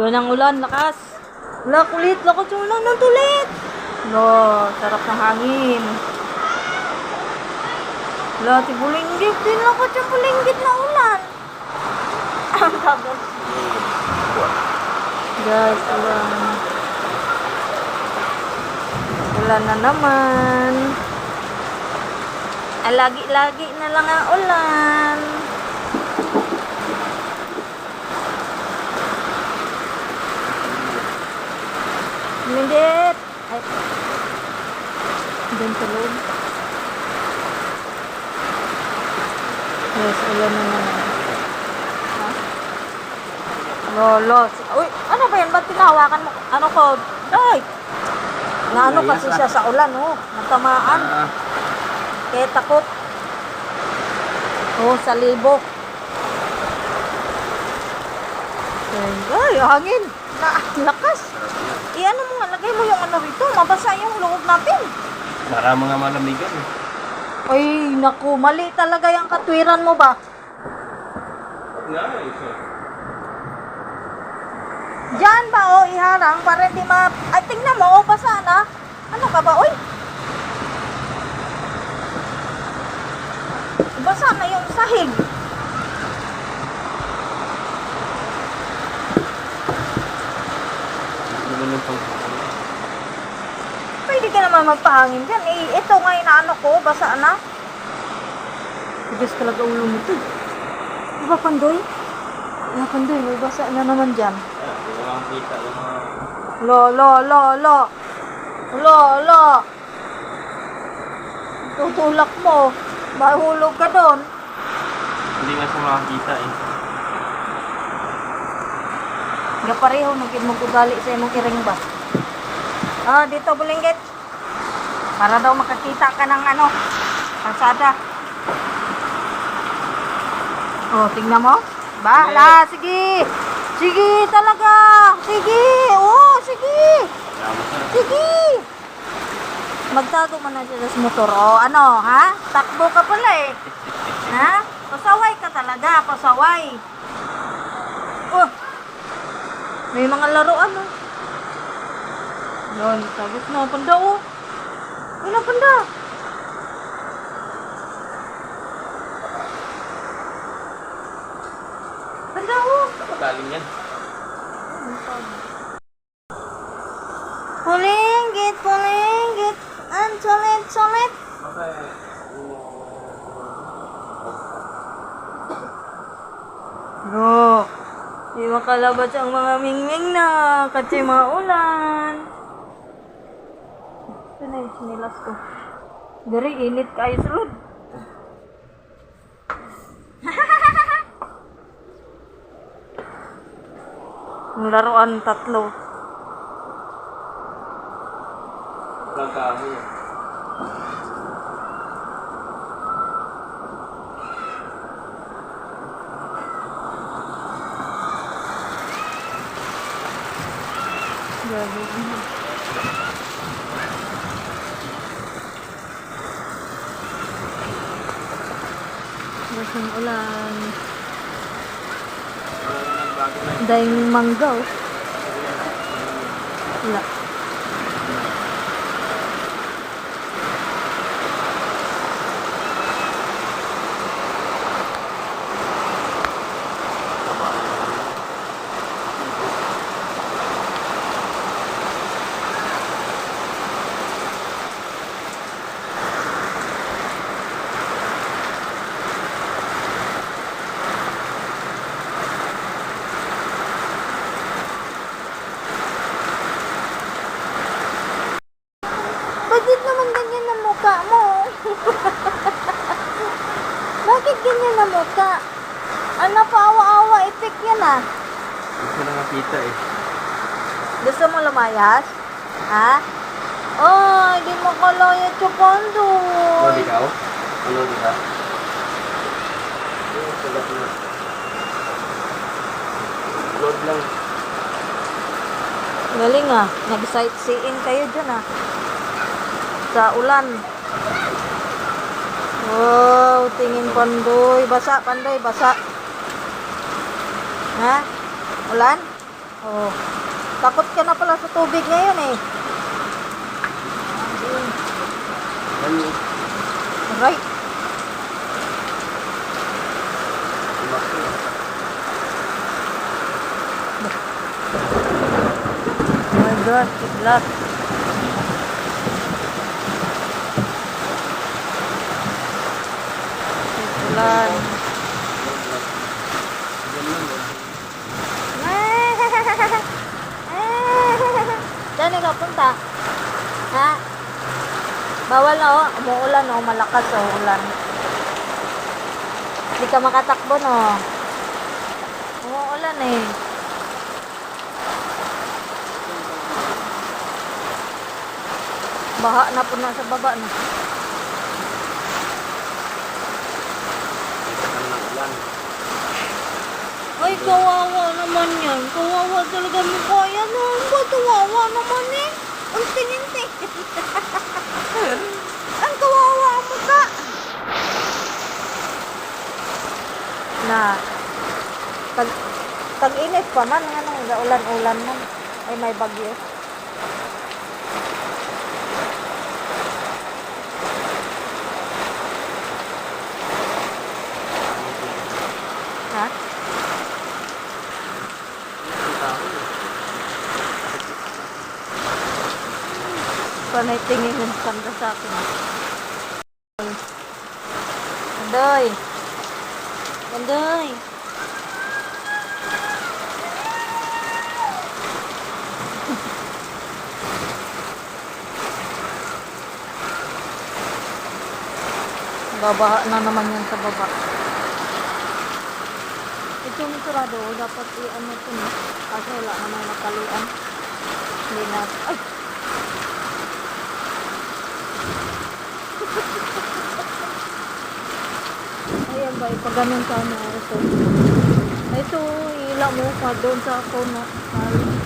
Yun ang ulan, lakas. Wala, kulit. Lakas yung ulan ng tulit. No, sarap ng hangin. Wala, ti bulinggit. Din lakas yung bulinggit na ulan. Tagal. Guys, ulan. Ulan na naman. Ah, lagi-lagi na lang ang ulan. Lindit! Ay. Diyan sa loob. Yes, ulan na naman. Ha? Lolo. si- Uy, ano ba yan? Ba't tinahawakan mo? Ano ko? Ay! Naano kasi siya sa ulan, oh. Natamaan. Ah, Kaya takot. Oh, sa libo. Ay, hangin. Na, lakas. I ano mo nga, lagay mo yung ano rito. Mabasa yung loob natin. para mga malamigan. eh. Ay, naku, mali talaga yung katwiran mo ba? Nice. Diyan ba, oh, iharang para hindi ma... Ay, tingnan mo, oh, basa na. Ano ka ba, oy? Basa na yung sahig. Naman yung pang... Pwede ka naman magpahangin dyan. Eh, ito nga yung ano ko, basa na. Tigas talaga ulo mo to. Diba, Pandoy? Diba, Pandoy, may basa na naman dyan. Ah. Lo, lo, lo, lo. Lo, lo. Tutulak mo. Mahulog ka doon. Hindi nga siya makakita eh. Nga pareho, naging mo sa imong iring ba? Ah, dito, bulinggit. Para daw makakita ka ng ano, kalsada. Oh, tingnan mo. Bahala, sige. Sige talaga. Sige. Oh, sige. Sige. Magtago mo na siya sa motor. O, ano, ha? Takbo ka pala eh. Ha? Pasaway ka talaga, pasaway. Oh. May mga laruan, oh. Yan, tapos na, panda, oh. Ano, panda? Panda, oh. Saan galing yan? Pulinggit, pulinggit. Ang sulit, sulit. Bro, di makalabas ang mga mingming na kasi maulan. Ito na yung sinilas ko. Dari, init kayo sulod. Ang laruan tatlo. Walang kahoy. Grabe. Tapos ang ulan. Wala na nagbago na yun. Dahil manggaw. Wala. Bakit naman ganyan ang mukha mo? Bakit ganyan ang mukha? Ano pa awa-awa, ipik yan ah. Hindi ko na makita eh. Gusto mo lumayas? Ha? Oh, hindi mo kalaya chupondo. Ano ikaw? Ano di na. Load lang. Galing ah. Nag-sightseeing kayo dyan ah. Sa ulan. Wow, tingin pandoy. Basa, pandoy, basa. Ha? Ulan? Oh. Takot ka na pala sa tubig ngayon eh. Right. Lumaki. Oh my God, kidlat. Ulan. Yan lang oh. Diyan ka punta. Ha? Bawal na oh. Umuulan oh. Malakas oh. Ulan. Hindi ka makatakbo no. Umuulan eh. Baha na po sa baba na. Ay, kawawa naman yan. Kawawa talaga mukha yan. Ang ba, kawawa naman eh. Ang tingin-tingin. Ang kawawa ang mukha. Na, tag, tag-init pa man. Ano, ulan-ulan man. Ay, may bagyo. Ha? Panay tingin ng kanda sa akin. Andoy. Andoy. Babaha na naman yan sa baba. Ito yung sarado, dapat i-ano ito no? Kasi wala naman nakalian. Hindi na, ay! Ayan ba, pag ganun ka na ito. Ito, ila mo pa doon sa ako na.